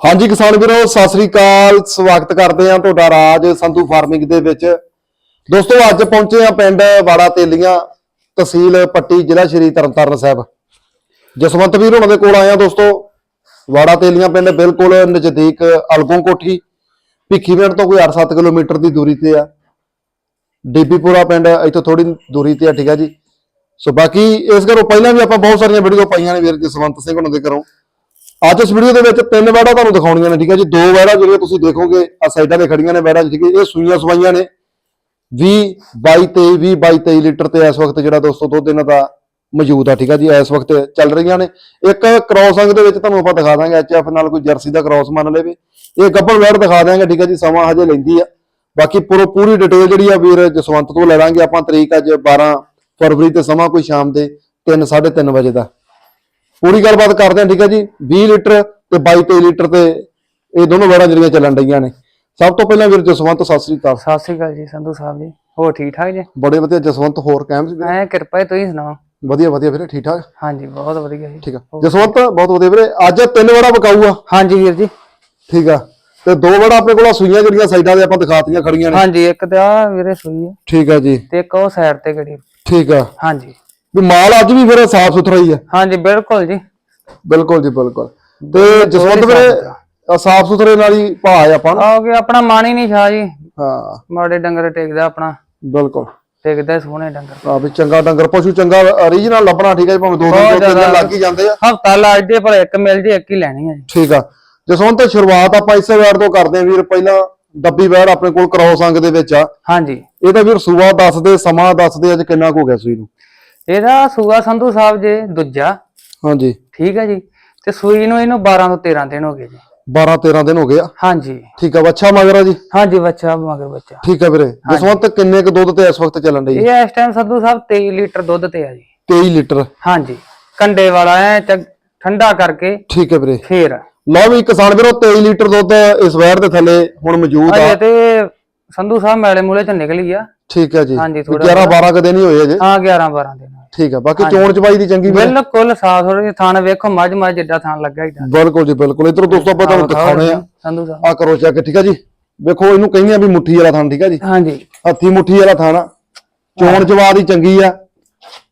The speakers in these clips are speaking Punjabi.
ਹਾਂਜੀ ਕਿਸਾਨ ਵੀਰੋ, ਸਤਿ ਸ੍ਰੀ ਅਕਾਲ। ਸਵਾਗਤ ਕਰਦੇ ਹਾਂ ਤੁਹਾਡਾ ਰਾਜ ਸੰਧੂ ਫਾਰਮਿੰਗ ਦੇ ਵਿੱਚ। ਦੋਸਤੋ, ਅੱਜ ਪਹੁੰਚੇ ਆ ਪਿੰਡ ਵਾੜਾ ਤੇਲੀਆਂ ਤਹਿਸੀਲ ਪੱਟੀ ਜ਼ਿਲ੍ਹਾ ਸ਼੍ਰੀ ਤਰਨਤਾਰਨ ਸਾਹਿਬ। ਜਸਵੰਤ ਵੀਰ ਉਹਨਾਂ ਦੇ ਕੋਲ ਆਇਆ ਦੋਸਤੋ। ਵਾੜਾ ਤੇਲੀਆਂ ਪਿੰਡ ਬਿਲਕੁਲ ਨਜ਼ਦੀਕ ਅਲਗੋਂ ਕੋਠੀ। ਭਿੱਖੀਵਿੰਡ ਤੋਂ ਕੋਈ 8-7 ਕਿਲੋਮੀਟਰ ਦੀ ਦੂਰੀ ਤੇ ਆ। ਡੀਪੀਪੁਰਾ ਪਿੰਡ, ਇੱਥੋਂ ਥੋੜੀ ਦੂਰੀ ਤੇ ਆ, ਠੀਕ ਆ ਜੀ। ਸੋ ਬਾਕੀ ਇਸ ਘਰੋਂ ਪਹਿਲਾਂ ਵੀ ਆਪਾਂ ਬਹੁਤ ਸਾਰੀਆਂ ਵੀਡੀਓ ਪਾਈਆਂ ਨੇ ਵੀਰ, ਜਸਵੰਤ ਸਿੰਘ ਉਹਨਾਂ ਦੇ ਘਰੋਂ। ਅੱਜ ਇਸ ਵੀਡੀਓ ਦੇ ਵਿੱਚ ਤਿੰਨ ਵੈੜਾ ਤੁਹਾਨੂੰ ਦਿਖਾਉਣੀਆਂ ਨੇ, ਠੀਕ ਹੈ ਜੀ? ਦੋ ਵੈੜਾ ਜਿਹੜੀਆਂ ਤੁਸੀਂ ਦੇਖੋਗੇ ਆ ਸਾਈਡਾਂ ਤੇ ਖੜੀਆਂ ਨੇ ਵੈੜਾ, ਠੀਕ ਹੈ ਇਹ ਸੂਈਆਂ ਸਵਾਈਆਂ ਨੇ। 20 22 23 20 22 23 ਲੀਟਰ ਤੇ ਇਸ ਵਕਤ ਜਿਹੜਾ ਦੋਸਤੋ ਦੁੱਧ ਇਹਨਾਂ ਦਾ ਮੌਜੂਦ ਆ, ਠੀਕ ਆ ਜੀ? ਇਸ ਵਕਤ ਚੱਲ ਰਹੀਆਂ ਨੇ। ਇੱਕ ਕ੍ਰੋਸ ਅੰਗ ਦੇ ਵਿੱਚ ਤੁਹਾਨੂੰ ਆਪਾਂ ਦਿਖਾ ਦਾਂਗੇ ਐਚਐਫ ਨਾਲ ਕੋਈ ਜਰਸੀ ਦਾ ਕ੍ਰੋਸ ਮੰਨ ਲਵੇ। ਇਹ ਗੱਬਲ ਵੈੜ ਦਿਖਾ ਦਾਂਗੇ, ਠੀਕ ਹੈ ਜੀ? ਸਮਾਂ ਹਜੇ ਲੈਂਦੀ ਆ। ਬਾਕੀ ਪੂਰੀ ਪੂਰੀ ਡਿਟੇਲ ਜਿਹੜੀ ਆ ਵੀਰ ਜਸਵੰਤ ਤੋਂ ਲੈ ਲਾਂਗੇ ਆਪਾਂ, ਤਰੀਕ ਅੱਜ 12 ਫਰਵਰੀ ਤੇ ਸਮਾਂ ਕੋਈ ਸ਼ਾਮ ਦੇ 3 3:30 ਵਜੇ ਦਾ। ਪੂਰੀ ਗੱਲਬਾਤ ਕਰਦੇ ਹਾਂ ਠੀਕ ਹੈ ਜੀ। 20 ਲੀਟਰ ਤੇ 22 23 ਲੀਟਰ ਤੇ ਇਹ ਦੋਨੋਂ ਵੈੜਾਂ ਜਿਹੜੀਆਂ ਚੱਲਣ ਡਈਆਂ ਨੇ। ਸਭ ਤੋਂ ਪਹਿਲਾਂ ਵੀਰ ਜਸਵੰਤ ਸਤਿ ਸ੍ਰੀ ਅਕਾਲ। ਸਤਿ ਸ੍ਰੀ ਅਕਾਲ ਜੀ ਸੰਧੂ ਸਾਹਿਬ ਜੀ। ਹੋਰ ਠੀਕ ਠਾਕ ਜੀ? ਬੜੇ ਵਧੀਆ ਜਸਵੰਤ ਹੋਰ ਕਾਇਮ ਸੀ? ਐ ਕਿਰਪਾ ਹੈ ਤੁਸੀਂ ਸੁਣਾਓ? ਵਧੀਆ ਵਧੀਆ ਵੀਰੇ ਠੀਕ ਠਾਕ? ਹਾਂਜੀ ਬਹੁਤ ਵਧੀਆ ਜੀ। ਠੀਕ ਆ। ਜਸਵੰਤ ਬਹੁਤ ਵਧੀਆ ਵੀਰੇ। ਅੱਜ ਤਿੰਨ ਵੜਾ ਬਕਾਊ ਆ ਹਾਂਜੀ ਵੀਰ ਜੀ। ਠੀਕ ਆ। ਤੇ ਦੋ ਵੜਾ ਆਪਣੇ ਕੋਲ ਸੂਈਆਂ ਜਿਹੜੀਆਂ ਸਾਈਡਾਂ ਤੇ ਆਪਾਂ ਦਿਖਾਤੀਆਂ ਖੜੀਆਂ ਨੇ। ਹਾਂਜੀ ਇੱਕ ਤੇ ਆ ਵੀਰੇ ਸੂਈ। ਹੈ ਠੀਕ ਆ ਜੀ। ਤੇ ਇੱਕ ਉਹ ਸਾਈਡ ਤੇ ਗੜੀ। ਠੀਕ ਆ। ਹਾਂਜੀ। ਵੀ ਮਾਲ ਅੱਜ ਵੀ ਫਿਰ ਸਾਫ਼ ਸੁਥਰਾ ਹੀ ਆ ਹਾਂਜੀ ਬਿਲਕੁਲ ਜੀ। ਬਿਲਕੁਲ ਜੀ ਬਿਲਕੁਲ। ਤੇ ਜਸਵੰਤ ਵੀਰੇ ਸਾਫ਼ ਸੁਥਰੇ ਨਾਲ ਹੀ ਭਾਅ ਆ ਆਪਾਂ ਨੂੰ। ਆਓਗੇ ਆਪਣਾ ਮਨ ਹੀ ਨਹੀਂ ਛਾ ਜੀ। ਹਾਂ। ਮਾੜੇ ਡੰਗਰ ਟੇਕਦਾ ਆਪਣਾ। ਬਿਲਕੁਲ। ਟੇਕਦਾ ਸੋਹਣੇ ਡੰਗਰ। ਆ ਵੀ ਚੰਗਾ ਡੰਗਰ ਪਸ਼ੂ ਚੰਗਾ ਓਰੀਜਨਲ ਲੱਭਣਾ ਠੀਕ ਹੈ ਜੀ, ਭਾਵੇਂ ਦੋ ਦੋ ਬਹੁਤ ਦੋ ਤਿੰਨ। ਲੱਗ ਹੀ ਜਾਂਦੇ ਆ। ਹਫਤਾ ਲੱਗ ਜੇ ਪਰ ਇੱਕ ਮਿਲ ਜੇ ਇੱਕ ਹੀ ਲੈਣੀ ਹੈ ਜੀ। ਠੀਕ ਆ। ਜਸਵੰਤ ਸ਼ੁਰੂਆਤ ਆਪਾਂ ਇਸੇ ਵੈੜ ਤੋਂ ਕਰਦੇ ਆ ਵੀਰ ਪਹਿਲਾਂ ਡੱਬੀ ਵੈੜ ਆਪਣੇ ਕੋਲ ਕ੍ਰੋਸ ਅੰਗ ਦੇ ਵਿੱਚ ਆ। ਹਾਂਜੀ। ਇਹਦਾ ਵੀਰ ਸੂਆ ਦੱਸਦੇ ਸਮਾਂ ਦੱਸਦੇ ਅੱਜ ਕਿੰਨਾ ਕੁ ਹੋ ਗਿਆ ਸੂਈ ਨੂੰ? ਇਹਦਾ ਸੂਆ ਸੰਧੂ ਸਾਹਿਬ ਜੇ ਦੂਜਾ ਹਾਂਜੀ। ਠੀਕ ਹੈ ਜੀ। ਤੇ ਸੂਈ ਨੂੰ ਇਹਨੂੰ 12 ਤੋਂ 13 ਦਿਨ ਹੋ ਗਏ ਜੀ। 12 13 ਦਿਨ ਹੋ ਗਏ ਆ? ਹਾਂਜੀ। ਠੀਕ ਆ ਬੱਚਾ ਮਗਰਾ ਜੀ? ਹਾਂਜੀ ਬੱਚਾ ਮਗਰ ਬੱਚਾ ਠੀਕ ਆ ਵੀਰੇ। ਜਸਵੰਤ ਕਿੰਨੇ ਕੁ ਦੁੱਧ ਤੇ ਇਸ ਵਕਤ ਚੱਲਣ ਡਈ? ਇਹ ਇਸ ਟਾਈਮ ਸੰਧੂ ਸਾਹਿਬ 23 ਲੀਟਰ ਦੁੱਧ ਤੇ ਆ ਜੀ। 23 ਲੀਟਰ। ਹਾਂਜੀ। ਕੰਡੇ ਵਾਲਾ ਐ ਠੰਡਾ ਕਰਕੇ ਠੀਕ ਹੈ ਵੀਰੇ। ਫੇਰ। ਲਓ ਵੀ ਕਿਸਾਨ ਵੀਰੋ 23 ਲੀਟਰ ਦੁੱਧ ਇਸ ਵੈੜ ਦੇ ਥੱਲੇ ਹੁਣ ਮੌਜੂਦ ਆ। ਅਜੇ ਤੇ ਸੰਧੂ ਸਾਹਿਬ ਮੈਲੇ ਮੂਲੇ ਚ ਨਿਕਲੀ ਆ। ਠੀਕ ਹੈ ਜੀ। ਹਾਂਜੀ, 11 12 ਕ ਦਿਨ ਹੀ ਹੋਏ ਅਜੇ ਹਾਂ 11 12 ਦਿਨ। ਠੀਕ ਆ ਬਾਕੀ ਚੋਣ ਚਬਾਈ ਦੀ ਚੰਗੀ ਬਿਲਕੁਲ ਸਾਫ਼ ਰਹੀ ਥਾਣ ਵੇਖੋ ਮੱਝ ਮੱਝ ਜਿੱਡਾ ਥਾਣ ਲੱਗਾ ਹੀ ਬਿਲਕੁਲ ਜੀ ਬਿਲਕੁਲ। ਇਧਰ ਦੋਸਤੋ ਆਪਾਂ ਤੁਹਾਨੂੰ ਦਿਖਾਉਣੇ ਆ। ਸੰਧੂ ਸਾਹਿਬ। ਆ ਕਰੋ ਚੈੱਕ ਠੀਕ ਆ ਜੀ। ਵੇਖੋ ਇਹਨੂੰ ਕਹਿੰਦੇ ਆ ਵੀ ਮੁੱਠੀ ਵਾਲਾ ਥਾਨ ਠੀਕ ਆ ਜੀ। ਹਾਂਜੀ। ਹੱਥੀ ਮੁੱਠੀ ਵਾਲਾ ਆ। ਚੋਣ ਜਵਾ ਦੀ ਚੰਗੀ ਆ।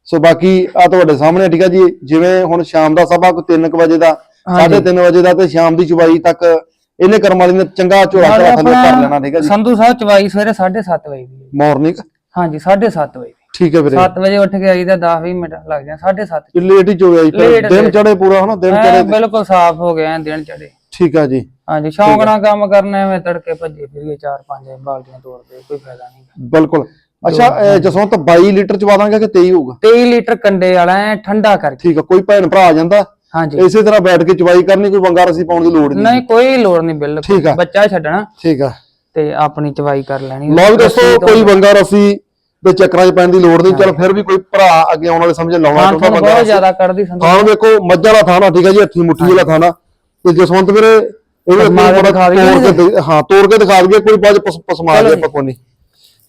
ਸੋ ਬਾਕੀ ਆ ਤੁਹਾਡੇ ਸਾਹਮਣੇ ਆ, ਠੀਕ ਆ ਜੀ। ਜਿਵੇਂ ਹੁਣ ਸ਼ਾਮ ਦਾ ਸਭਾ ਕੋਈ 3 ਵਜੇ ਦਾ 3:30 ਵਜੇ ਦਾ ਤੇ ਸ਼ਾਮ ਦੀ ਚਵਾਈ ਤੱਕ ਇਹਨੇ ਕਰਮ ਵਾਲੀ ਨੇ ਚੰਗਾ ਝੋਲਾ ਝੋਲਾ ਥੱਲੇ ਕਰ ਲੈਣਾ ਠੀਕ ਆ ਜੀ। ਸੰਧੂ ਸਾਹਿਬ ਚਵਾਈ ਸਵੇਰੇ 7:30 ਵਜੇ ਦੀ ਹੈ। ਮਾਰਨਿੰਗ ਹਾਂਜੀ 7:30 ਵਜੇ ਠੀਕ ਹੈ ਵੀਰੇ। 7 ਵਜੇ ਉੱਠ ਕੇ ਆਈਦਾ 10 20 ਮਿੰਟ ਲੱਗ ਜਾਂਦੇ 7:30 ਲੇਟ ਹੀ ਚੋਇਆ ਜੀ ਫਿਰ? Late, ਦਿਨ। ਚੜੇ ਪੂਰਾ ਹਨਾ ਦਿਨ ਐ ਚੜੇ ਬਿਲਕੁਲ ਸਾਫ਼ ਹੋ ਗਿਆ ਦਿਨ ਚੜੇ ਠੀਕ ਆ ਜੀ। ਹਾਂਜੀ ਸ਼ੌਂਕ ਨਾਲ ਕੰਮ ਕਰਨਾ ਐਵੇਂ ਤੜਕੇ ਭੱਜੇ ਫਿਰੀਏ ਚਾਰ ਪੰਜ ਬਾਲਟੀਆਂ ਤੋੜਦੇ ਕੋਈ ਫਾਇਦਾ ਨਹੀਂ ਬਿਲਕੁਲ। ਅੱਛਾ ਇਹ ਜਸਵੰਤ 22 ਲੀਟਰ ਚਵਾ ਦਾਂਗੇ ਕਿ 23 ਹੋਊਗਾ? 23 ਲੀਟਰ ਕੰਡੇ ਵਾਲਾ ਐ ਠੰਡਾ ਕਰਕੇ। ਠੀਕ ਆ ਕੋਈ ਭੈਣ ਭਰਾ ਆ ਜਾਂਦਾ ਹਾਂਜੀ। ਇਸੇ ਤਰ੍ਹਾਂ ਬੈਠ ਕੇ ਚਵਾਈ ਕਰਨੀ ਕੋਈ ਵੰਗਾ ਰਸੀ ਪਾਉਣ ਦੀ ਲੋੜ ਨਹੀਂ ਨਹੀਂ ਕੋਈ ਲੋੜ ਨਹੀਂ ਠੀਕ ਬਿਲਕੁਲ ਆ। ਬੱਚਾ ਛੱਡਣਾ। ਠੀਕ ਆ। ਤੇ ਆਪਣੀ ਚਵਾਈ ਕਰ ਲੈਣੀ। ਲਓ ਵੀ ਦੋਸਤੋ ਕੋਈ ਵੰਗਾ ਰਸੀ ਦੇ ਚੱਕਰਾਂ 'ਚ ਪੈਣ ਦੀ ਲੋੜ ਨਹੀਂ। ਚਲ ਫਿਰ ਵੀ ਕੋਈ ਭਰਾ ਅੱਗੇ ਆਉਣ ਵਾਲੇ ਸਮਝ ਲਾਉਣਾ ਹਾਂ ਤੁਹਾਨੂੰ ਬਹੁਤ ਜ਼ਿਆਦਾ ਕੱਢਦੀ ਸੰਧੂ ਥਾਣ ਵੇਖੋ ਮੱਝਾਂ ਦਾ ਥਾਣਾ ਠੀਕ ਹੈ ਜੀ ਹੱਥੀ ਮੁੱਠੀ ਵਾਲਾ ਥਾਣਾ ਤੇ ਜਸਵੰਤ ਵੀਰੇ ਦਿਖਾ ਦਈਏ ਤੋੜ ਕੇ ਦੇ- ਹਾਂ ਤੋੜ ਕੇ ਦਿਖਾ ਦਈਏ ਕੋਈ ਬਾਅਦ ਪਸਮਾ ਦੇ ਆਪਾਂ ਕੋਈ ਨਹੀਂ।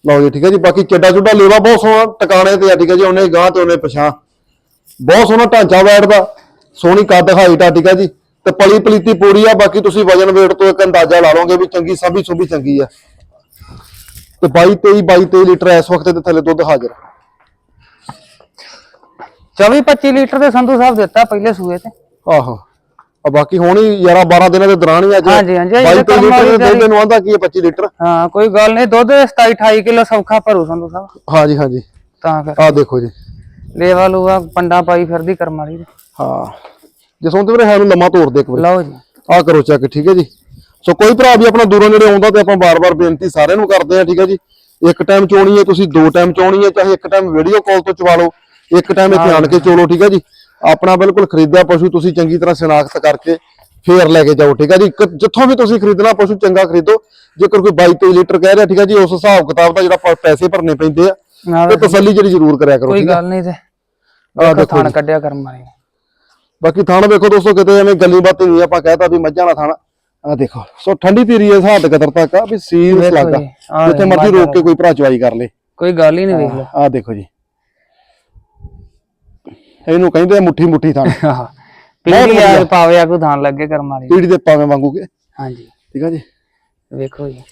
ਲਓ ਜੀ ਠੀਕ ਹੈ ਜੀ ਬਾਕੀ ਚੱਡਾ ਚੁੱਡਾ ਲੇਵਾ ਬਹੁਤ ਸੋਹਣਾ ਟਿਕਾਣੇ ਤੇ ਆ ਠੀਕ ਹੈ ਜੀ ਉਹਨੇ ਗਾਂ ਤੇ ਉਹਨੇ ਪਛਾਂ ਬਹੁਤ ਸੋਹਣਾ ਢਾਂਚਾ ਬੈਠਦਾ ਸੋਹਣੀ ਕੱਦ ਹਾਈਟ ਆ ਠੀਕ ਹੈ ਜੀ। ਤੇ ਪਲੀ ਪਲੀਤੀ ਪੂਰੀ ਆ ਬਾਕੀ ਤੁਸੀਂ ਵਜਨ weight ਤੋਂ ਇੱਕ ਅੰਦਾਜ਼ਾ ਲਾ ਲਓਗੇ ਵੀ ਚੰਗੀ ਸਭੀ ਸੁਭੀ ਚੰਗੀ ਆ। ਤੇ 22 23 22 23 ਲੀਟਰ ਇਸ ਵਕਤ ਦੇ ਥੱਲੇ ਦੁੱਧ ਹਾਜ਼ਰ 24 25 ਲੀਟਰ ਦੇ ਸੰਧੂ ਸਾਹਿਬ ਦਿੱਤਾ ਪਹਿਲੇ ਸੂਏ ਤੇ। ਆਹੋ। ਆ ਬਾਕੀ ਹੁਣ ਹੀ 11 12 ਦਿਨਾਂ ਦੇ ਦੌਰਾਨ ਹੀ ਅੱਜ ਹਾਂਜੀ, ਹਾਂਜੀ, 22 ਇਹ 23 ਲੀਟਰ ਦੇ ਦੁੱਧ ਨੂੰ ਆਂਦਾ ਕੀ ਹੈ 25 ਲੀਟਰ? ਹਾਂ ਕੋਈ ਗੱਲ ਨਹੀਂ ਦੁੱਧ 27 28 ਕਿਲੋ ਸੌਖਾ ਭਰੂ ਸੰਧੂ ਸਾਹਿਬ। ਹਾਂਜੀ ਹਾਂਜੀ। ਤਾਂ ਕਰ ਆਹ ਦੇਖੋ ਜੀ। ਲੇਵਾ ਲੂਆ ਪੰਡਾ ਪਾਈ ਫਿਰਦੀ ਕਰਮ ਵਾਲੀ। ਹਾਂ। ਜਸੋਂ ਤੇ ਵੀਰੇ ਹੈ ਨੂੰ ਲੰਮਾ ਤੋੜ ਦੇ ਇੱਕ ਵਾਰੀ। ਲਓ ਜੀ। ਆਹ ਕਰੋ ਚੈੱਕ ਠੀਕ ਹੈ ਜੀ। ਸੋ ਕੋਈ ਭਰਾ ਵੀ ਆਪਣਾ ਦੂਰੋਂ ਨੇੜੇ ਆਉਂਦਾ ਤੇ ਆਪਾਂ ਬਾਰ-ਬਾਰ ਬੇਨਤੀ ਸਾਰਿਆਂ ਨੂੰ ਕਰਦੇ ਆ ਠੀਕ ਹੈ ਜੀ? ਇੱਕ ਟਾਈਮ ਚੋਣੀ ਹੈ ਤੁਸੀਂ ਦੋ ਟਾਈਮ ਚੋਣੀ ਹੈ ਚਾਹੇ ਇੱਕ ਟਾਈਮ ਵੀਡੀਓ ਕਾਲ ਤੋਂ ਚਵਾ ਲਓ ਇੱਕ ਟਾਈਮ ਇੱਥੇ ਆਣ ਕੇ ਚੋਲੋ ਠੀਕ ਹੈ ਜੀ? ਆਪਣਾ ਬਿਲਕੁਲ ਖਰੀਦਿਆ ਪਸ਼ੂ ਤੁਸੀਂ ਚੰਗੀ ਤਰ੍ਹਾਂ ਸ਼ਨਾਖਤ ਕਰਕੇ ਫੇਰ ਲੈ ਕੇ ਜਾਓ ਠੀਕ ਹੈ ਜੀ? ਜਿੱਥੋਂ ਵੀ ਤੁਸੀਂ ਖਰੀਦਣਾ ਪਸ਼ੂ ਚੰਗਾ ਖਰੀਦੋ ਜੇਕਰ ਕੋਈ 22 23 ਲੀਟਰ ਕਹਿ ਰਿਹਾ ਠੀਕ ਹੈ ਜੀ ਉਸ ਹਿਸਾਬ ਕਿਤਾਬ ਦਾ ਜਿਹੜਾ ਪੈਸੇ ਭਰਨੇ ਪੈਂਦੇ ਆ ਤੇ ਤਸੱਲੀ ਜਿਹੜੀ ਜ਼ਰੂਰ ਕਰਿਆ ਕਰੋ ਕੋਈ ਠੀਕ ਹੈ? ਗੱਲ ਨਹੀਂ ਤੇ। ਦੇਖੋ ਥਾਣ ਕੱਢਿਆ ਕਰਮ ਨੇ। ਬਾਕੀ ਥਾਣਾ ਵੇਖੋ ਦੋਸਤੋ ਕਿਤੇ ਐਵੇਂ ਗੱਲੀ ਬਾਤ ਨਹੀਂ ਆਪਾਂ ਕਹਿਤਾ ਵੀ ਮੱਝਾਂ ਦਾ ਥਾਣਾ। ਆ ਦੇਖੋ ਸੋ ਠੰਡੀ ਧੀਰੀ ਇਸ ਹੱਦ ਕਦਰ ਤੱਕ ਆ ਵੀ ਸੀਰੀਅਸ ਲੱਗਾ ਜਿੱਥੇ ਮਰਜ਼ੀ ਰੋਕ ਕੇ ਕੋਈ ਭਰਾ ਚਵਾਈ ਕਰ ਲੇ। ਕੋਈ ਗੱਲ ਹੀ ਨਹੀਂ ਵੇਖ ਲਓ। ਆ ਦੇਖੋ ਜੀ। ਇਹਨੂੰ ਕਹਿੰਦੇ ਆ ਮੁੱਠੀ ਮੁੱਠੀ ਥਾਣਾ ਪੀੜੀ। ਆ ਪਾਵੇ ਆ ਕੋਈ ਧਾਨ ਲੱਗੇ ਕਰਮ ਵਾਲੀ। ਪੀੜੀ ਦੇ ਪਾਵੇਂ ਵਾਂਗੂਗੇ ਹਾਂਜੀ। ਠੀਕ ਆ ਜੀ। ਵੇਖੋ ਜੀ।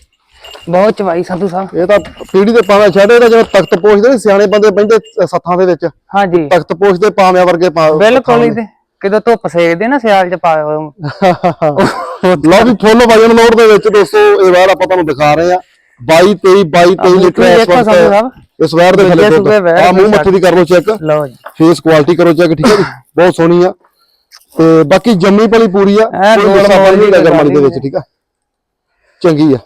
ਬਹੁਤ ਚਵਾਈ ਸੰਧੂ ਸਾਹਿਬ। ਇਹ ਤਾਂ ਪੀੜੀ ਦੇ ਪਾਵੇਂ ਛੱਡ ਇਹਦਾ ਜਿਵੇਂ ਤਖਤ ਪੋਸ਼ਦੇ ਨੀ ਸਿਆਣੇ ਬੰਦੇ ਬੈਠੇ ਸੱਥਾਂ ਦੇ ਵਿੱਚ। ਹਾਂਜੀ। ਤਖਤ ਪੋਸ਼ਦੇ ਪਾਵਿਆਂ ਵਰਗੇ ਪਾ ਬਿਲਕੁਲ ਹੀ ਤੇ। ਕਿਦੋਂ ਧੁੱਪ ਸੇਕਦੇ ਨਾ ਸਿਆਲ ਚ ਪਾਵੇ ਲਓ ਵੀ ਫੁੱਲ ਵਜਨ ਲੋਡ ਦੇ ਵਿੱਚ ਦੋਸਤੋ ਇਹ ਵਾਰ ਆਪਾਂ ਤੁਹਾਨੂੰ ਦਿਖਾ ਰਹੇ ਆ 22 23 22 23 ਲੀਟਰ ਇਸ ਵਕਤ ਵਾਰ ਦੇ ਥੱਲੇ ਆ ਮੂੰਹ ਮੱਥੇ ਦੀ ਕਰ ਲਓ ਚੈੱਕ ਲਓ ਜੀ। ਫੇਸ ਕੁਆਲਿਟੀ ਕਰੋ ਚੈੱਕ ਠੀਕ ਹੈ ਜੀ? ਬਹੁਤ ਸੋਹਣੀ ਆ। ਤੇ ਬਾਕੀ ਜੰਮੀ ਪਲੀ ਪੂਰੀ ਆ। ਕੋਈ ਮੋਲ ਨਹੀਂ ਦੀ ਨਗਰ ਮਾਲੀ ਦੇ ਵਿੱਚ ਠੀਕ ਆ? ਚੰਗੀ ਆ।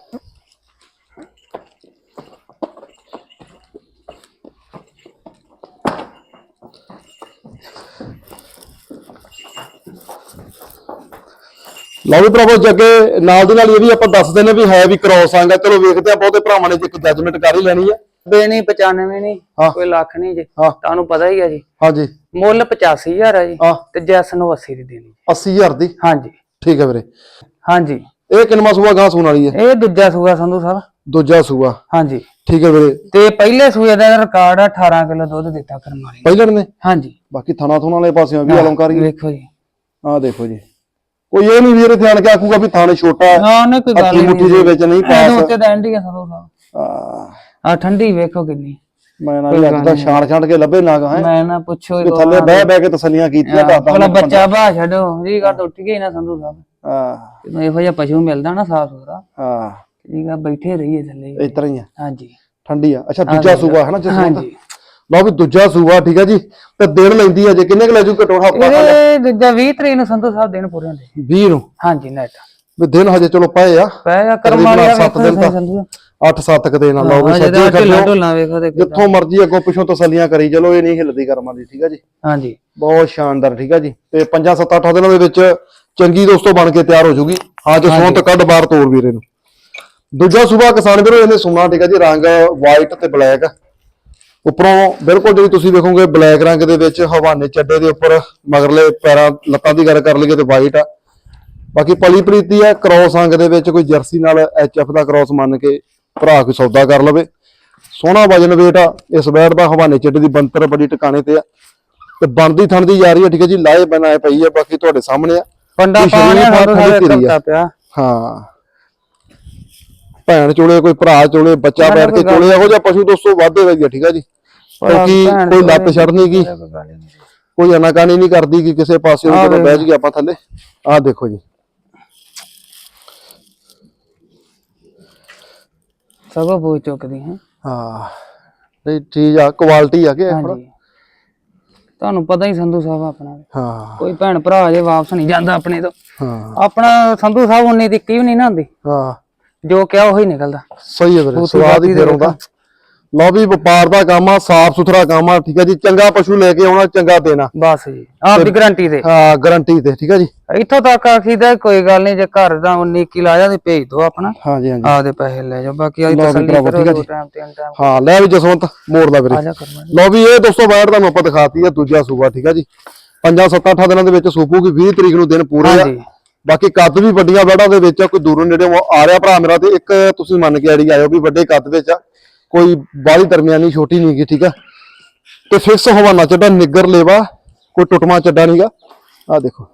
ਲਓ ਵੀ ਭਰਾਵੋ ਜੱਗੇ ਨਾਲ ਦੀ ਨਾਲ ਇਹ ਵੀ ਆਪਾਂ ਦੱਸ ਦਿੰਦੇ ਵੀ ਹੈ ਵੀ ਕ੍ਰੋਸ ਆਂਗਾ ਚਲੋ ਵੇਖਦੇ ਆ ਬਹੁਤੇ ਭਰਾਵਾਂ ਨੇ ਇੱਕ ਜੱਜਮੈਂਟ ਕਰ ਹੀ ਲੈਣੀ ਆ ਬੇਨੀ 95 ਨਹੀਂ ਹਾਂ। ਕੋਈ ਲੱਖ ਨਹੀਂ ਜੀ। ਹਾਂ। ਤੁਹਾਨੂੰ ਪਤਾ ਹੀ ਹੈ ਜੀ। ਹਾਂਜੀ। ਮੁੱਲ 85000 ਹੈ ਜੀ ਹਾਂ। ਤੇ ਜੈਸ ਨੂੰ 80 ਦੀ ਦੇਣੀ 80000 ਦੀ? ਹਾਂਜੀ। ਠੀਕ ਹੈ ਵੀਰੇ। ਹਾਂਜੀ। ਇਹ ਕਿੰਨਵਾਂ ਸੂਆ ਗਾਂ ਸੂਣ ਵਾਲੀ ਹੈ? ਇਹ ਦੂਜਾ ਸੂਆ ਸੰਧੂ ਸਾਹਿਬ। ਦੂਜਾ ਸੂਆ। ਹਾਂਜੀ। ਠੀਕ ਹੈ ਵੀਰੇ। ਤੇ ਪਹਿਲੇ ਸੂਏ ਦਾ ਰਿਕਾਰਡ ਆ 18 ਕਿਲੋ ਦੁੱਧ ਦਿੱਤਾ ਕਰਮ ਵਾਲੀ ਨੇ। ਪਹਿਲਣ ਨੇ? ਹਾਂਜੀ। ਬਾਕੀ ਥਣਾ ਥੁਣਾ ਵਾਲੇ ਪਾਸਿਓਂ ਵੀ ਅਲੰਕਾਰੀ ਵੇਖੋ ਜੀ। ਆਹ ਦੇਖੋ ਜੀ। ਕੋਈ ਇਹ ਨਹੀਂ ਵੀਰ ਧਿਆਨ ਕੇ ਆਖੂਗਾ ਵੀ ਥਾਣੇ ਛੋਟਾ ਹੈ ਹਾਂ ਉਹਨੇ ਕੋਈ ਗੱਲ ਅੱਠੀ ਹੀ ਮੁੱਠੀ ਦੇ ਵਿੱਚ ਨਹੀਂ ਪਾਸ। ਉੱਤੇ ਦਾ ਐਂਡੀ ਆ ਸੰਧੂ ਸਾਹਿਬ ਆਹ, ਆ ਠੰਡੀ ਵੇਖੋ ਕਿੰਨੀ। ਮੈਂ ਨਾ ਅੱਜ ਤਾਂ ਛਾਣ ਛਾਣ ਕੇ ਲੱਭੇ ਨਾ ਹੈ ਮੈਂ ਨਾ ਪੁੱਛੋ ਵੀ ਥੱਲੇ ਬਹਿ ਬਹਿ ਕੇ ਤਸੱਲੀਆਂ ਕੀਤੀਆਂ ਦੱਸਦਾ ਭਲਾ ਬੱਚਾ ਬਾਹ ਛੱਡੋ ਜੀ ਗੱਲ ਤਾਂ ਉੱਠ ਗਈ ਨਾ ਸੰਧੂ ਸਾਹਿਬ। ਹਾਂ। ਜਦੋਂ ਇਹੋ ਜਿਹਾ ਪਸ਼ੂ ਮਿਲਦਾ ਨਾ ਸਾਫ਼ ਸੁਥਰਾ ਹਾਂ। ਠੀਕ ਆ ਬੈਠੇ ਰਹੀਏ ਥੱਲੇ ਇਸ ਤਰ੍ਹਾਂ ਹੀ ਆ। ਹਾਂਜੀ। ਠੰਡੀ ਆ। ਅੱਛਾ ਦੂਜਾ ਸੂਆ ਹੈ ਨਾ ਜਿਸ ਹਾਂਜੀ। ਲਓ ਵੀ ਦੂਜਾ ਸੂਆ ਠੀਕ ਹੈ ਜੀ? ਤੇ ਦਿਨ ਲੈਂਦੀ ਆ ਜੇ ਕਿੰਨੇ ਕੁ ਲੈ ਜੂ ਘਟੋ ਹਫਤਾ ਇਹਦੇ ਦੂਜਾ 20 ਤਰੀਕ ਨੂੰ ਸੰਧੂ ਸਾਹਿਬ ਦਿਨ ਪੂਰੇ ਹੁੰਦੇ। 20 ਨੂੰ? ਹਾਂਜੀ ਨੈਟ ਵੀ ਦਿਨ ਹਜੇ ਚਲੋ ਪਏ ਆ। ਪੈ ਜਾ ਕਰਮ ਵਾਲੀ ਤਕਰੀਬਨ ਆ ਸੱਤ ਵੇਖੋ ਦਿਨ ਤਾਂ ਸੰਧੂ। 8-7 ਕ ਦਿਨ ਆ ਲਓ ਵੀ ਹਾਂ ਸੱਜੇ ਢਿੱਲਾ ਢੁੱਲਾ ਵੇਖੋ ਤੇ ਜਿੱਥੋਂ ਮਰਜ਼ੀ ਅੱਗੋਂ ਪਿੱਛੋਂ ਤਸੱਲੀਆਂ ਕਰੀ ਚਲੋ ਇਹ ਨਹੀਂ ਹਿੱਲਦੀ ਕਰਮਾਂ ਦੀ ਠੀਕ ਹੈ ਜੀ? ਹਾਂਜੀ। ਬਹੁਤ ਸ਼ਾਨਦਾਰ ਠੀਕ ਹੈ ਜੀ? ਤੇ 5-7-8 ਦਿਨਾਂ ਦੇ ਵਿੱਚ ਚੰਗੀ ਦੋਸਤੋ ਬਣ ਕੇ ਤਿਆਰ ਹੋ ਜੂਗੀ। ਅੱਜ ਸੋਹਣ ਤੇ ਕੱਢ ਬਾਹਰ ਤੋੜ ਵੀਰੇ ਨੂੰ। ਦੂਜਾ ਸੂਬਾ ਕਿਸਾਨ ਵੀਰੋ ਇਹਨੇ ਸੁਣਾ ਠੀਕ ਹੈ ਜੀ? ਰੰਗ ਵਾਈਟ ਤੇ ਬਲੈਕ ਉੱਪਰੋਂ ਬਿਲਕੁਲ ਜਿਹੜੀ ਤੁਸੀਂ ਵੇਖੋਗੇ ਬਲੈਕ ਰੰਗ ਦੇ ਵਿੱਚ ਹਵਾਨੇ ਚੱਡੇ ਦੇ ਉੱਪਰ ਮਗਰਲੇ ਪੈਰਾਂ ਲੱਤਾਂ ਦੀ ਗੱਲ ਕਰ ਲਈਏ ਤੇ ਵਾਈਟ ਆ। ਬਾਕੀ ਪਲੀ ਪ੍ਰੀਤੀ ਆ ਕ੍ਰੋਸ ਅੰਗ ਦੇ ਵਿੱਚ ਕੋਈ ਜਰਸੀ ਨਾਲ ਐਚਐਫ ਦਾ ਕ੍ਰੋਸ ਮੰਨ ਕੇ ਭਰਾ ਕੋਈ ਸੌਦਾ ਕਰ ਲਵੇ। ਸੋਹਣਾ ਵਜਨ weight ਆ ਇਸ ਬੈਟ ਦਾ ਹਵਾਨੇ ਚੱਡੇ ਦੀ ਬੰਤਰ ਬੜੀ ਟਿਕਾਣੇ ਤੇ ਆ। ਤੇ ਬਣਦੀ ਥਣਦੀ ਜਾ ਰਹੀ ਹੈ ਠੀਕ ਹੈ ਜੀ ਲਾਏ ਬਣਾਏ ਪਈ ਆ ਬਾਕੀ ਤੁਹਾਡੇ ਸਾਹਮਣੇ ਆ। ਪੰਡਾ ਆ। ਹਫ਼ਤਾ ਪਿਆ। ਹਾਂ। ਭੈਣ ਚੋਲੇ ਕੋਈ ਭਰਾ ਚੋਲੇ ਬੱਚਾ ਬੈਠ ਕੇ ਚੋਲੇ ਇਹੋ ਜਿਹਾ ਪਸ਼ੂ ਦੋਸਤੋ ਵਾਧੇ ਵਧੀਆ ਠੀਕ ਆ ਜੀ? ਕਿਉਂਕਿ ਕੋਈ ਲੱਤ ਛੱਡਣੀ ਕੀ? ਕੋਈ ਅਨਾਕਾਨੀ ਨਹੀਂ ਕਰਦੀ ਕਿ ਕਿਸੇ ਪਾਸੇ ਜਦੋਂ ਵੇਖ। ਬਹਿ ਜੀ ਆਪਾਂ ਥੱਲੇ। ਆਹ ਦੇਖੋ ਜੀ। ਸਗੋਂ ਬੋਝ ਚੁੱਕਦੀ ਹੈ। ਹਾਂ। ਨਹੀਂ ਚੀਜ਼ ਆ ਕੁਆਲਿਟੀ ਆ ਕਿ ਤੁਹਾਨੂੰ ਪਤਾ ਹੀ ਸੰਧੂ ਸਾਹਿਬ ਆਪਣਾ। ਹਾਂ। ਕੋਈ ਭੈਣ ਭਰਾ ਜੇ ਵਾਪਸ ਨਹੀਂ ਜਾਂਦਾ ਆਪਣੇ ਤੋਂ। ਹਾਂ। ਆਪਣਾ ਸੰਧੂ ਸਾਹਿਬ ਉਨੀ ਦੀ ਕੀ ਵੀ ਨਹੀਂ ਨਾ ਹੁੰਦੀ ਹਾਂ। ਜੋ ਕਿਹਾ ਉਹੀ ਨਿਕਲਦਾ। ਸਹੀ ਹੈ ਵੀਰੇ ਤੋਂ ਸਵਾਦ ਹੀ ਫੇਰ ਆਉਂਦਾ। ਲਓ ਵੀ ਵਪਾਰ ਦਾ ਕੰਮ ਆ ਸਾਫ਼ ਸੁਥਰਾ ਕੰਮ ਆ ਠੀਕ ਹੈ ਜੀ। ਚੰਗਾ ਪਸ਼ੂ ਲੈ ਕੇ ਆਉਣਾ ਚੰਗਾ ਦੇਣਾ। ਬਸ ਜੀ ਆਪ ਦੀ ਗਾਰੰਟੀ ਤੇ ਹਾਂ ਗਾਰੰਟੀ ਤੇ ਠੀਕ ਹੈ ਜੀ। ਇੱਥੋਂ ਤੱਕ ਆਖੀਦਾ ਕੋਈ ਗੱਲ ਨਹੀਂ ਜੇ ਘਰ ਦਾ 19 ਕੀ ਲਾਇਆ ਤੇ ਭੇਜ ਦਿਓ ਆਪਣਾ। ਹਾਂਜੀ ਹਾਂਜੀ। ਆਪਦੇ ਪੈਸੇ ਲੈ ਜਾਓ ਬਾਕੀ ਆਈ ਤਸੱਲੀ ਕਰੋ ਆ ਜੀ। ਟਾਈਮ ਤਿੰਨ ਟਾਈਮ ਹਾਂ ਲੈ ਵੀ ਜਸਵੰਤ ਮੋੜ ਦਾ ਵੀਰੇ। ਆ ਜਾ ਲਓ ਵੀ ਇਹ ਦੋਸਤੋ ਬਾਹਰ ਤੁਹਾਨੂੰ ਆਪਾਂ ਦਿਖਾਤੀ ਆ ਦੂਜਾ ਸੂਬਾ ਠੀਕ ਆ ਜੀ। 5 7 8 ਦਿਨਾਂ ਦੇ ਵਿੱਚ ਸੂਪੂਗੀ 20 ਤਰੀਕ ਨੂੰ ਦਿਨ ਪੂਰੇ ਆ। ਬਾਕੀ ਕੱਦ ਵੀ ਵੱਡੀਆਂ ਬੈੜਾਂ ਦੇ ਵਿੱਚ ਆ, ਕੋਈ ਦੂਰੋਂ ਨੇੜੇ ਆ ਰਿਹਾ ਭਰਾ ਮੇਰਾ ਤੇ ਇੱਕ ਤੁਸੀਂ ਮੰਨ ਕੇ ਆੜੀ ਆਇਓ ਵੀ ਵੱਡੇ ਕੱਦ ਵਿੱਚ ਆ। ਕੋਈ ਬਾਹਲੀ ਦਰਮਿਆਨੀ ਛੋਟੀ ਨਹੀਂ ਗੀ ਠੀਕ ਆ? ਤੇ ਫਿਕਸ ਹਵਾਨਾ ਚੱਡਾ, ਨਿੱਗਰ ਲੇਵਾ, ਕੋਈ ਟੁੱਟਮਾ ਚੱਡਾ ਨਹੀਂਗਾ ਆ ਦੇਖੋ।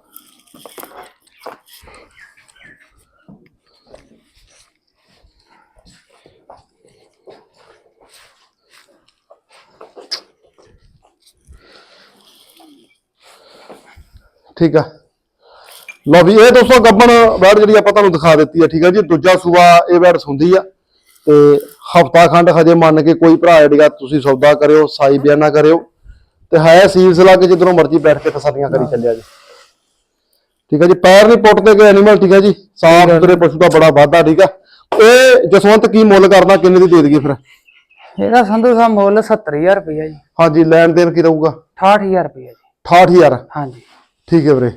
ਠੀਕ ਆ? ਲਓ ਵੀ ਇਹ ਦੋਸਤੋ ਗੱਬਣ ਵੈੜ ਜਿਹੜੀ ਆਪਾਂ ਤੁਹਾਨੂੰ ਦਿਖਾ ਦਿੱਤੀ ਆ ਠੀਕ ਆ ਜੀ? ਦੂਜਾ ਸੂਆ ਇਹ ਵੈੜ ਸੁੰਦੀ ਆ ਤੇ ਹਫਤਾ ਖੰਡ ਹਜੇ ਮੰਨ ਕੇ ਕੋਈ ਭਰਾ ਜਿਹੜੀਗਾ ਤੁਸੀਂ ਸੌਦਾ ਕਰਿਓ ਸਾਈ ਬਿਆਨਾ ਕਰਿਓ ਤੇ ਹੈ ਸੀਲਸ ਲਾ ਕੇ ਜਿੱਧਰੋਂ ਮਰਜ਼ੀ ਬੈਠ ਕੇ ਤਸੱਲੀਆਂ ਕਰੀ ਚੱਲਿਆ ਜੀ। ਠੀਕ ਹੈ ਜੀ? ਪੈਰ ਨਹੀਂ ਪੁੱਟਦੇ ਗਏ ਐਨੀਮਲ ਠੀਕ ਹੈ ਜੀ? ਸਾਫ਼ ਸੁਥਰੇ ਪਸ਼ੂ ਦਾ ਬੜਾ ਵਾਧਾ ਠੀਕ ਆ? ਇਹ ਜਸਵੰਤ ਕੀ ਮੁੱਲ ਕਰਦਾ ਕਿੰਨੇ ਦੀ ਦੇ ਦਈਏ ਫਿਰ? ਇਹਦਾ ਸੰਧੂ ਸਾਹਿਬ ਮੁੱਲ 70000 ਰੁਪਇਆ ਜੀ। ਹਾਂਜੀ ਲੈਣ ਦੇਣ ਕੀ ਰਹੂਗਾ? 68000 ਰੁਪਇਆ ਜੀ। 68000 ਹਾਂਜੀ। ਠੀਕ ਹੈ ਵੀਰੇ।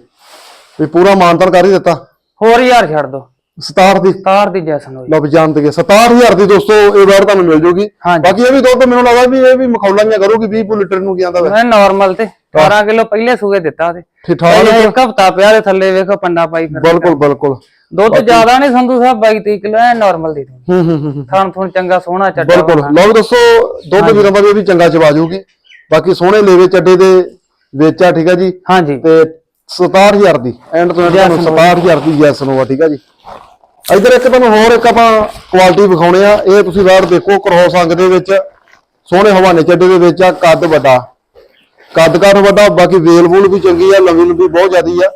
ਵੀ ਪੂਰਾ ਮਾਨਤਨ ਕਰ ਹੀ ਦਿੱਤਾ। ਹੋਰ ਹਜ਼ਾਰ ਛੱਡ ਦੋ। 67 ਦੀ। ਤਾਰ ਦੀ ਜੈਸਨ ਹੋਈ। ਲਓ ਵੀ ਜਾਣ ਤੇ 67000 ਦੀ ਦੋਸਤੋ ਇਹ ਵਾਰ ਤੁਹਾਨੂੰ ਮਿਲ ਜੂਗੀ। ਹਾਂਜੀ। ਬਾਕੀ ਇਹ ਵੀ ਦੁੱਧ ਮੈਨੂੰ ਲੱਗਦਾ ਵੀ ਇਹ ਵੀ ਮਖੌਲਾਂ ਜਿਹਾ ਕਰੂਗੀ 20 ਲੀਟਰ ਨੂੰ ਕੀ ਆਂਦਾ ਵੇ। ਮੈਂ ਨਾਰਮਲ ਤੇ 12 ਕਿਲੋ ਪਹਿਲੇ ਸੂਏ ਦਿੱਤਾ ਤੇ। ਠੀਕ ਠਾਕ ਪਹਿਲੇ ਇੱਕ ਹਫਤਾ ਪਿਆ ਤੇ ਥੱਲੇ ਵੇਖੋ ਪੰਡਾ ਪਾਈ ਫਿਰ ਬਿਲਕੁਲ ਬਿਲਕੁਲ। ਦੁੱਧ ਜ਼ਿਆਦਾ ਨਹੀਂ ਸੰਧੂ ਸਾਹਿਬ 22 30 ਕਿਲੋ ਐ ਨਾਰਮਲ ਦੀ ਦੂੰ ਹੂੰ ਹੂੰ ਹੂੰ ਹੂੰ। ਥਣ ਥਣ ਚੰਗਾ ਸੋਹਣਾ ਚੱਡਾ ਬਿਲਕੁਲ। ਲਓ ਵੀ ਦੱਸੋ ਦੁੱਧ ਵੀਰਾਂ ਦਾ ਵੀ ਇਹ ਵੀ ਚੰਗਾ ਚਵਾ ਜੂਗੀ। ਬਾਕੀ ਸੋਹਣੇ ਲੇਵੇ ਚੱਡੇ ਦੇ ਵਿੱਚ ਠੀਕ ਆ ਜੀ। ਹਾਂਜੀ। ਤੇ 67000 ਦੀ ਐਂਡ ਤੋਂ ਤੁਹਾਨੂੰ 67000 ਦੀ ਯੈਸ ਨੋ ਆ ਠੀਕ ਆ ਜੀ। ਇਧਰ ਇੱਕ ਤੁਹਾਨੂੰ ਹੋਰ ਇੱਕ ਆਪਾਂ ਕੁਆਲਿਟੀ ਵਿਖਾਉਣੇ ਆ ਇਹ ਤੁਸੀਂ ਬਾਹਰ ਦੇਖੋ ਕ੍ਰੋਸ ਅੰਗ ਦੇ ਵਿੱਚ ਸੋਹਣੇ ਹਵਾਨੇ ਚੱਡੇ ਦੇ ਵਿੱਚ ਆ ਕੱਦ ਵੱਡਾ। ਕੱਦ ਕਾਰ ਵੱਡਾ ਬਾਕੀ ਵੇਲ ਵੂਲ ਵੀ ਚੰਗੀ ਆ ਲੰਬੀ ਲੰਬੀ ਬਹੁਤ ਜ਼ਿਆਦੀ ਆ।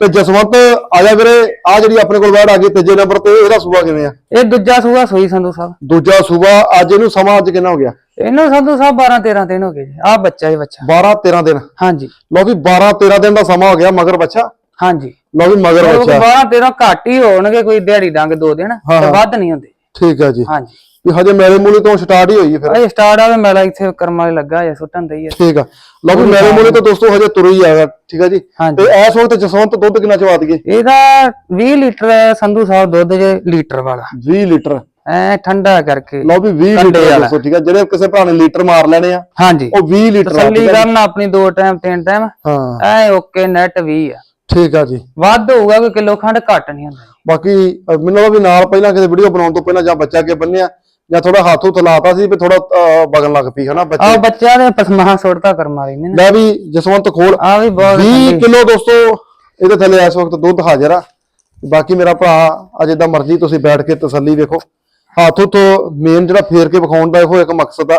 ਤੇ ਜਸਵੰਤ ਆ ਜਾ ਵੀਰੇ ਆ ਜਿਹੜੀ ਆਪਣੇ ਕੋਲ ਬਾਹਰ ਆ ਗਈ ਤੀਜੇ ਨੰਬਰ ਤੇ ਇਹਦਾ ਸੂਬਾ ਕਿਵੇਂ ਆ? ਇਹ ਦੂਜਾ ਸੂਆ ਸੋਈ ਸੰਧੂ ਸਾਹਿਬ। ਦੂਜਾ ਸੂਬਾ ਅੱਜ ਇਹਨੂੰ ਸਮਾਂ ਅੱਜ ਕਿੰਨਾ ਹੋ ਗਿਆ? ਇਹਨੂੰ ਸੰਧੂ ਸਾਹਿਬ 12 13 ਦਿਨ ਹੋ ਗਏ ਜੀ। ਆ ਬੱਚਾ ਹੀ ਬੱਚਾ। 12 13 ਦਿਨ? ਹਾਂਜੀ। ਲਓ ਵੀ 12 13 ਦਿਨ ਦਾ ਸਮਾਂ ਹੋ ਗਿਆ ਮਗਰ ਬੱਚਾ। ਹਾਂਜੀ। ਲਓ ਵੀ ਮਗਰ ਬੱਚਾ। 12 13 ਘੱਟ ਹੀ ਹੋਣਗੇ ਕੋਈ ਦਿਹਾੜੀ ਡੰਗ ਦੋ ਦਿਨ ਹਾਂ, ਤੇ ਹਾਂ। ਵੱਧ ਨਹੀਂ ਹੁੰਦੇ। ਠੀਕ ਹੈ ਜੀ। ਹਾਂਜੀ। ਵੀ ਹਜੇ ਮੇਰੇ ਮੂਲੇ ਤੋਂ ਸਟਾਰਟ ਹੀ ਹੋਈ ਹੈ ਫਿਰ। ਅਜੇ ਸਟਾਰਟ ਆਵੇ ਮੇਲਾ ਇੱਥੇ ਕਰਮਾਂ ਵਾਲੇ ਲੱਗਾ ਜੇ ਸੁੱਟਣ ਦਈ ਹੈ ਠੀਕ ਆ। ਲਓ ਵੀ ਮੇਰੇ ਮੂਲੇ ਤੋਂ ਦੋਸਤੋ ਹਜੇ ਤੁਰ ਹੀ ਆਗਾ ਠੀਕ ਹੈ ਜੀ। ਤੇ ਇਸ ਵਕਤ ਜਸਵੰਤ ਦੁੱਧ ਕਿੰਨਾ ਚਵਾ ਦਈਏ? ਇਹਦਾ 20 ਲੀਟਰ ਹੈ ਸੰਧੂ ਸਾਹਿਬ ਦੁੱਧ ਜੇ ਲੀਟਰ ਵਾਲਾ। 20 ਲੀਟਰ। ਐ ਠੰਡਾ ਕਰਕੇ ਲਓ ਵੀ 20 ਕੰਡੇ ਲੀਟਰ ਵਾਲਾ। ਦੋਸਤੋ ਠੀਕ ਹੈ ਜਿਹੜੇ ਕਿਸੇ ਭਰਾ ਨੇ ਲੀਟਰ ਮਾਰ ਲੈਣੇ ਆ ਹਾਂਜੀ। ਉਹ 20 ਲੀਟਰ ਆ, ਤਸੱਲੀ ਠੀਕ ਆ। ਜੀ? ਕਰਨ ਆਪਣੀ ਦੋ ਟਾਈਮ ਤਿੰਨ ਟਾਈਮ ਹਾਂ। ਐ ਓਕੇ ਨੈਟ 20 ਆ। ਠੀਕ ਆ ਜੀ। ਵੱਧ ਹੋਊਗਾ ਕੋਈ ਕਿਲੋ ਖੰਡ ਘੱਟ ਨਹੀਂ ਹੁੰਦਾ। ਬਾਕੀ ਅਹ, ਮੈਨੂੰ ਲੱਗਦਾ ਵੀ ਨਾਲ ਪਹਿਲਾਂ ਕਿਤੇ ਵੀਡੀਓ ਬਣਾਉਣ ਤੋਂ ਪਹਿਲਾਂ ਜਾਂ ਬੱਚਾ ਕੇ ਬੰਨਿਆ ਜਾਂ ਥੋੜਾ ਹੱਥ ਹੁੱਥ ਲਾਤਾ ਸੀ ਵੀ ਥੋੜਾ ਵਗਣ ਲੱਗ ਪਈ ਹਨਾ ਬੱਚੇ? ਆ ਬੱਚਿਆਂ ਦੇ ਪਸਮਾ ਸੁੱਟਦਾ ਕਰਮਾ ਲਈ ਨੇ ਲੈ ਵੀ ਜਸਵੰਤ ਖੋਲ। ਆ ਵੀ ਬਹੁਤ 20 ਕਿਲੋ ਦੋਸਤੋ ਇਹਦੇ ਥੱਲੇ ਇਸ ਵਕਤ ਦੁੱਧ ਹਾਜ਼ਰ ਆ। ਬਾਕੀ ਮੇਰਾ ਭਰਾ ਅਜੇ ਦਾ ਮਰਜ਼ੀ ਤੁਸੀਂ ਬੈਠ ਕੇ ਤਸੱਲੀ ਵੇਖੋ। ਹੱਥ ਤੋਂ ਮੇਨ ਜਿਹੜਾ ਫੇਰ ਕੇ ਵਿਖਾਉਣ ਦਾ ਇਹੋ ਇੱਕ ਮਕਸਦ ਆ।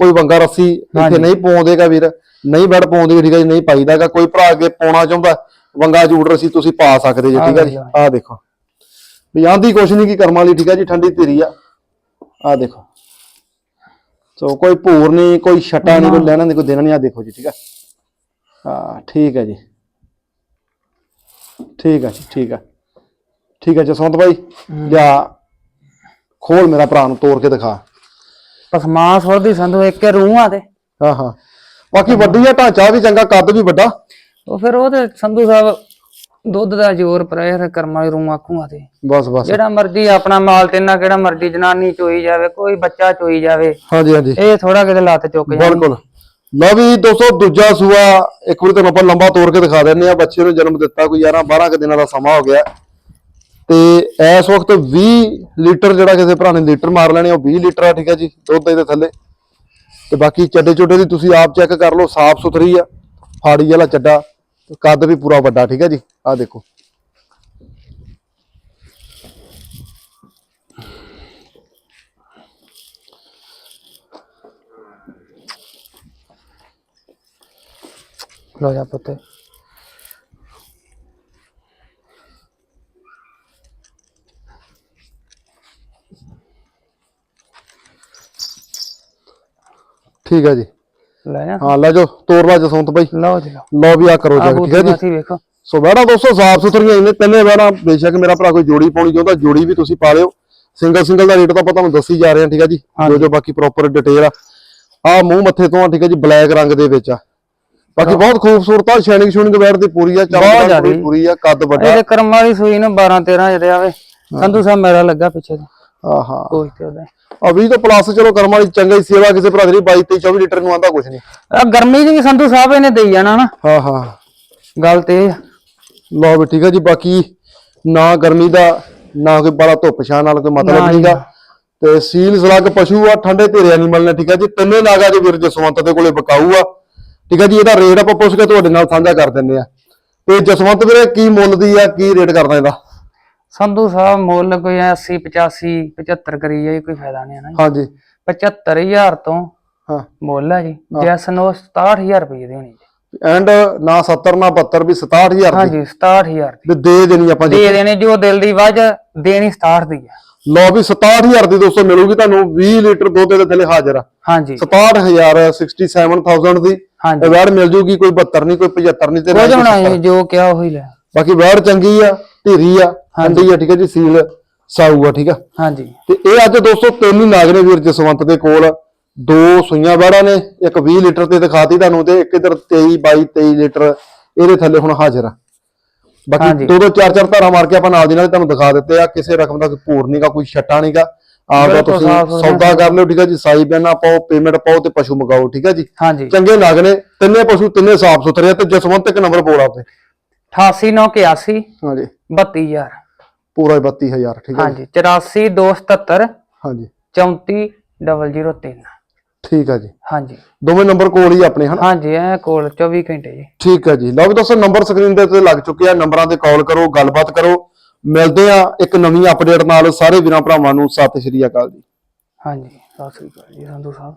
ਕੋਈ ਵੰਗਾ ਰੱਸੀ ਇੱਥੇ ਨਹੀਂ ਪਾਉਂਦੇਗਾ ਵੀਰ। ਨਹੀਂ ਬੈਡ ਪਾਉਂਦੇ ਠੀਕ ਹੈ ਜੀ ਨਹੀਂ ਪਾਈਦਾਗਾ। ਕੋਈ ਭਰਾ ਅੱਗੇ ਪਾਉਣਾ ਚਾਹੁੰਦਾ ਵੰਗਾ ਜੂੜ ਰੱਸੀ ਤੁਸੀਂ ਪਾ ਸਕਦੇ ਜੀ ਠੀਕ ਹੈ ਜੀ। ਆਹ ਦੇਖੋ। ਵੀ ਆਂਦੀ ਕੁਛ ਨਹੀਂ ਕੀ ਕਰਮਾਂ ਲਈ ਠੀਕ ਹੈ ਜੀ ਠੰਡੀ ਧੀਰੀ ਆ। ਆਹ ਦੇਖੋ। ਸੋ ਕੋਈ ਭੂਰ ਨਹੀਂ ਕੋਈ ਛਟਾ ਨਹੀਂ ਕੋਈ ਲੈਣਾ ਨਹੀਂ ਕੋਈ ਦੇਣਾ ਨਹੀਂ ਆ ਦੇਖੋ ਜੀ ਠੀਕ ਹੈ ਹਾਂ ਠੀਕ ਹੈ ਜੀ। ਠੀਕ ਹੈ ਜੀ ਠੀਕ ਹੈ ਠੀਕ ਹੈ ਜਸਵੰਤ ਭਾਈ ਜਾ ਖੋਲ ਮੇਰਾ ਭਰਾ ਨੂੰ ਤੋੜ ਕੇ ਦਿਖਾ। ਪਸਮਾ ਸੁੱਟਦੀ ਸੰਧੂ ਇੱਕ ਰੂਹਾਂ ਤੇ ਹਾਂ ਹਾਂ। ਬਾਕੀ ਵੱਡੀ ਆ ਢਾਂਚਾ ਵੀ ਚੰਗਾ ਕੱਦ ਵੀ ਵੱਡਾ। ਉਹ ਫਿਰ ਉਹ ਤੇ ਸੰਧੂ ਸਾਹਿਬ ਦੁੱਧ ਦਾ ਜ਼ੋਰ ਪ੍ਰੈਸ਼ਰ ਕਰਮ ਵਾਲੀ ਰੂਹਾਂ ਆਖੂਆਂ ਤੇ। ਬਸ ਬਸ। ਜਿਹੜਾ ਮਰਜ਼ੀ ਆਪਣਾ ਮਾਲ ਤੇਨਾ ਕਿਹੜਾ ਮਰਜ਼ੀ ਜਨਾਨੀ ਚੋਈ ਜਾਵੇ ਕੋਈ ਬੱਚਾ ਚੋਈ ਜਾਵੇ। ਹਾਂਜੀ ਹਾਂਜੀ। ਇਹ ਥੋੜਾ ਕਿਤੇ ਲੱਤ ਚੁੱਕ ਜਾ ਬਿਲਕੁਲ। ਲਓ ਵੀ ਦੋਸਤੋ ਦੂਜਾ ਸੂਆ ਇੱਕ ਵਾਰੀ ਤੁਹਾਨੂੰ ਆਪਾਂ ਲੰਬਾ ਤੋੜ ਕੇ ਦਿਖਾ ਦਿੰਨੇ ਆ ਬੱਚੇ ਨੂੰ ਜਨਮ ਦਿੱਤਾ ਕੋਈ 11 12 ਕੁ ਦਿਨਾਂ ਦਾ ਸਮਾਂ ਹੋ ਗਿਆ। ਤੇ ਇਸ ਵਕਤ 20 ਲੀਟਰ ਜਿਹੜਾ ਕਿਸੇ ਭਰਾ ਨੇ ਲੀਟਰ ਮਾਰ ਲੈਣੇ, ਉਹ 20 ਲੀਟਰ ਆ, ਠੀਕ ਹੈ ਜੀ, ਦੁੱਧ ਇਹਦੇ ਥੱਲੇ। ਤੇ ਬਾਕੀ ਚੱਡੇ ਚੁੱਡੇ ਦੀ ਤੁਸੀਂ ਆਪ ਚੈੱਕ ਕਰ ਲਓ, ਸਾਫ਼ ਸੁਥਰੀ ਆ, ਫਾੜੀ ਵਾਲਾ ਚੱਡਾ, ਕੱਦ ਵੀ ਪੂਰਾ ਵੱਡਾ, ਠੀਕ ਹੈ ਜੀ, ਆਹ ਦੇਖੋ। ਲੋ ਜਾ ਪੁੱਤ। ਠੀਕ ਹੈ ਜੀ। ਲੈ ਜਾ। ਹਾਂ ਲੈ ਜਾਓ। ਤੋੜ ਲਾ ਜਸਵੰਤ ਭਾਈ ਲਓ ਜੀ ਲਓ। ਵੀ ਆ ਕਰੋ ਜੀ ਠੀਕ ਹੈ ਜੀ। ਵੇਖੋ। ਸੋ ਬੈੜਾ ਦੋਸਤੋ ਸਾਫ਼ ਸੁਥਰੀਆਂ ਇਹਨੇ ਤਿੰਨੇ ਬੈੜਾ ਬੇਸ਼ੱਕ ਮੇਰਾ ਭਰਾ ਕੋਈ ਜੋੜੀ ਪਾਉਣੀ ਚਾਹੁੰਦਾ ਜੋੜੀ ਵੀ ਤੁਸੀਂ ਪਾ ਲਿਓ। ਸਿੰਗਲ ਸਿੰਗਲ ਦਾ ਰੇਟ ਤਾਂ ਆਪਾਂ ਤੁਹਾਨੂੰ ਦੱਸੀ ਜਾ ਰਹੇ ਹਾਂ ਠੀਕ ਹੈ ਜੀ ਜੋ। ਜੋ ਬਾਕੀ ਪ੍ਰੋਪਰ ਡਿਟੇਲ ਆ। ਆ ਮੂੰਹ ਮੱਥੇ ਤੋਂ ਆ ਠੀਕ ਹੈ ਜੀ ਬਲੈਕ ਰੰਗ ਦੇ ਵਿੱਚ ਆ। ਬਾਕੀ ਬਹੁਤ ਖੂਬਸੂਰਤ ਆ ਸ਼ਾਈਨਿੰਗ ਸ਼ੂਨਿੰਗ ਬੈੜ ਦੀ ਪੂਰੀ ਆ ਚਮਕ। ਪੂਰੀ ਆ ਕੱਦ ਵੱਡਾ। ਇਹਦੇ ਕਰਮ ਵਾਲੀ ਸੂਈ ਨੂੰ 12 13 ਜਿਹੜੇ ਆਵੇ। ਸੰਧੂ ਸਾਹਿਬ ਮੇਰਾ ਲੱਗਾ ਪਿੱਛੇ। ਤੋਂ ਆਹਾ। ਕੋਈ ਤੇ ਉਹਦਾ। ਆ 20 ਤੋਂ ਪਲੱਸ ਚਲੋ ਕਰਮ ਵਾਲੀ ਚੰਗਾ ਹੀ ਸੇਵਾ ਕਿਸੇ ਭਰਾ ਦੀ 22 23 24 ਲੀਟਰ ਨੂੰ ਆਂਦਾ ਕੁਝ ਨਹੀਂ। ਆ ਗਰਮੀ ਵੀ ਸੰਧੂ ਸਾਹਿਬ ਇਹਨੇ ਦੇਈ ਜਾਣਾ ਨਾ। ਹਾਂ ਹਾਂ। ਗੱਲ ਤੇ ਇਹ ਆ। ਲਓ ਵੀ ਠੀਕ ਹੈ ਜੀ ਬਾਕੀ ਨਾ ਗਰਮੀ ਦਾ ਨਾ ਕੋਈ ਬੜਾ ਧੁੱਪ ਛਾਂ ਨਾਲ ਕੋਈ ਮਤਲਬ ਜੀ। ਨਹੀਂਗਾ ਤੇ ਸੀਲ ਸਲੱਗ ਪਸ਼ੂ ਆ ਠੰਡੇ ਧੀਰੇ ਐਨੀਮਲ ਨੇ ਠੀਕ ਹੈ ਜੀ। ਤਿੰਨੇ ਨਾਗਾ ਦੇ ਵੀਰ ਜਸਵੰਤ ਦੇ ਕੋਲੇ ਬਕਾਊ ਆ। ਠੀਕ ਹੈ ਜੀ ਇਹਦਾ ਰੇਟ ਆਪਾਂ ਪੁੱਛ ਕੇ ਤੁਹਾਡੇ ਨਾਲ ਸਾਂਝਾ ਕਰ ਦਿੰਦੇ ਆ। ਤੇ ਜਸਵੰਤ ਵੀਰੇ ਕੀ ਮੁੱਲ ਦੀ ਆ ਕੀ ਰੇਟ ਕਰਦਾ ਇਹਦਾ? ਸੰਧੂ ਸਾਹਿਬ ਮੁੱਲ ਕੋਈ 80 85 75 ਕਰੀ ਜਾਈ ਕੋਈ ਫਾਇਦਾ ਨਹੀਂ ਹੈ ਨਾ। ਹਾਂਜੀ। 75000 ਤੋਂ ਹਾਂ। ਮੁੱਲ ਹੈ ਜੀ। ਜੈਸ ਨੂੰ 67000 ਰੁਪਏ ਦੀ ਹੋਣੀ ਜੀ। ਐਂਡ ਨਾ 70 ਨਾ 72 ਵੀ 67000 ਦੀ। ਹਾਂਜੀ 67000 ਦੀ। ਦੇ ਦੇਣੀ ਆਪਾਂ ਜੀ। ਦੇ ਦੇਣੇ ਜੋ ਦਿਲ ਦੀ ਵਜ ਦੇਣੀ 67 ਦੀ ਆ ਲਓ ਵੀ 67000 ਦੀ ਦੋਸਤੋ ਮਿਲੂਗੀ ਤੁਹਾਨੂੰ 20 ਲੀਟਰ ਦੁੱਧ ਦੇ ਥੱਲੇ ਹਾਜ਼ਰ ਆ। ਹਾਂਜੀ। 67000 67000 ਦੀ। ਵੈੜ ਮਿਲ ਜੂਗੀ ਕੋਈ 72 ਨਹੀਂ ਕੋਈ 75 ਨਹੀਂ ਤੇ ਜੋ ਕਿਹਾ ਉਹੀ ਲੈ। ਬਾਕੀ ਵੈੜ ਚੰਗੀ ਆ ਢੀਰੀ ਆ। ਠੰਡੀ ਆ ਠੀਕ ਹੈ ਜੀ ਸੀਲ ਸਾਊ ਆ ਠੀਕ ਆ। ਹਾਂਜੀ। ਤੇ ਇਹ ਅੱਜ ਦੋਸਤੋ ਤਿੰਨ ਹੀ ਨਾਗ ਨੇ ਵੀਰ ਜਸਵੰਤ ਦੇ ਕੋਲ ਦੋ ਸੂਈਆਂ ਵੈੜਾਂ ਨੇ ਇੱਕ 20 ਲੀਟਰ ਤੇ ਦਿਖਾਤੀ ਤੁਹਾਨੂੰ ਤੇ ਇੱਕ ਇਧਰ 23 22 23 ਲੀਟਰ ਇਹਦੇ ਥੱਲੇ ਹੁਣ ਹਾਜ਼ਰ ਆ। ਬਾਕੀ। ਦੋ ਦੋ ਚਾਰ ਚਾਰ ਧਾਰਾਂ ਮਾਰ ਕੇ ਆਪਾਂ ਨਾਲ ਦੀ ਨਾਲ ਤੁਹਾਨੂੰ ਦਿਖਾ ਦਿੱਤੇ ਆ ਕਿਸੇ ਰਕਮ ਦਾ ਕੋਈ ਭੂਰ ਨਹੀਂਗਾ ਕੋਈ ਛੱਟਾ ਨਹੀਂਗਾ ਆਪਦਾ ਤੁਸੀਂ ਸੌਦਾ ਕਰ ਲਿਓ ਠੀਕ ਹੈ ਜੀ ਸਾਈ ਬਿਆਨਾ ਪਾਓ ਪੇਮੈਂਟ ਪਾਓ ਤੇ ਪਸ਼ੂ ਮਗਾਓ ਠੀਕ ਹੈ ਜੀ। ਹਾਂਜੀ। ਚੰਗੇ ਨਗ ਨੇ ਤਿੰਨੇ ਪਸ਼ੂ ਤਿੰਨੇ ਸਾਫ਼ ਸੁਥਰੇ ਆ ਤੇ ਜਸਵੰਤ ਇੱਕ ਨੰਬਰ ਬੋਲ ਆਪੇ 88981 ਹਾਂਜੀ। 32000 ਪੂਰਾ ਹੀ 32000 ਠੀਕ ਹੈ ਜੀ? ਹਾਂਜੀ 84277 ਹਾਂਜੀ। 34003 ਠੀਕ ਆ ਜੀ। ਹਾਂਜੀ। ਦੋਵੇਂ ਨੰਬਰ ਕੋਲ ਹੀ ਆਪਣੇ ਹਨ? ਹਾਂਜੀ ਇਹ ਕੋਲ 24 ਘੰਟੇ ਜੀ। ਠੀਕ ਹੈ ਜੀ। ਲਓ ਵੀ ਦੋਸਤੋ ਨੰਬਰ ਸਕਰੀਨ ਦੇ ਉੱਤੇ ਲੱਗ ਚੁੱਕੇ ਆ। ਨੰਬਰਾਂ ਤੇ ਕਾਲ ਕਰੋ ਗੱਲਬਾਤ ਕਰੋ। ਮਿਲਦੇ ਆ ਇੱਕ ਨਵੀਂ ਅਪਡੇਟ ਨਾਲ। ਸਾਰੇ ਵੀਰਾਂ ਭਰਾਵਾਂ ਨੂੰ ਸਤਿ ਸ਼੍ਰੀ ਅਕਾਲ ਜੀ। ਹਾਂਜੀ ਸਤਿ ਸ੍ਰੀ ਅਕਾਲ ਜੀ ਸੰਧੂ ਸਾਹਿਬ।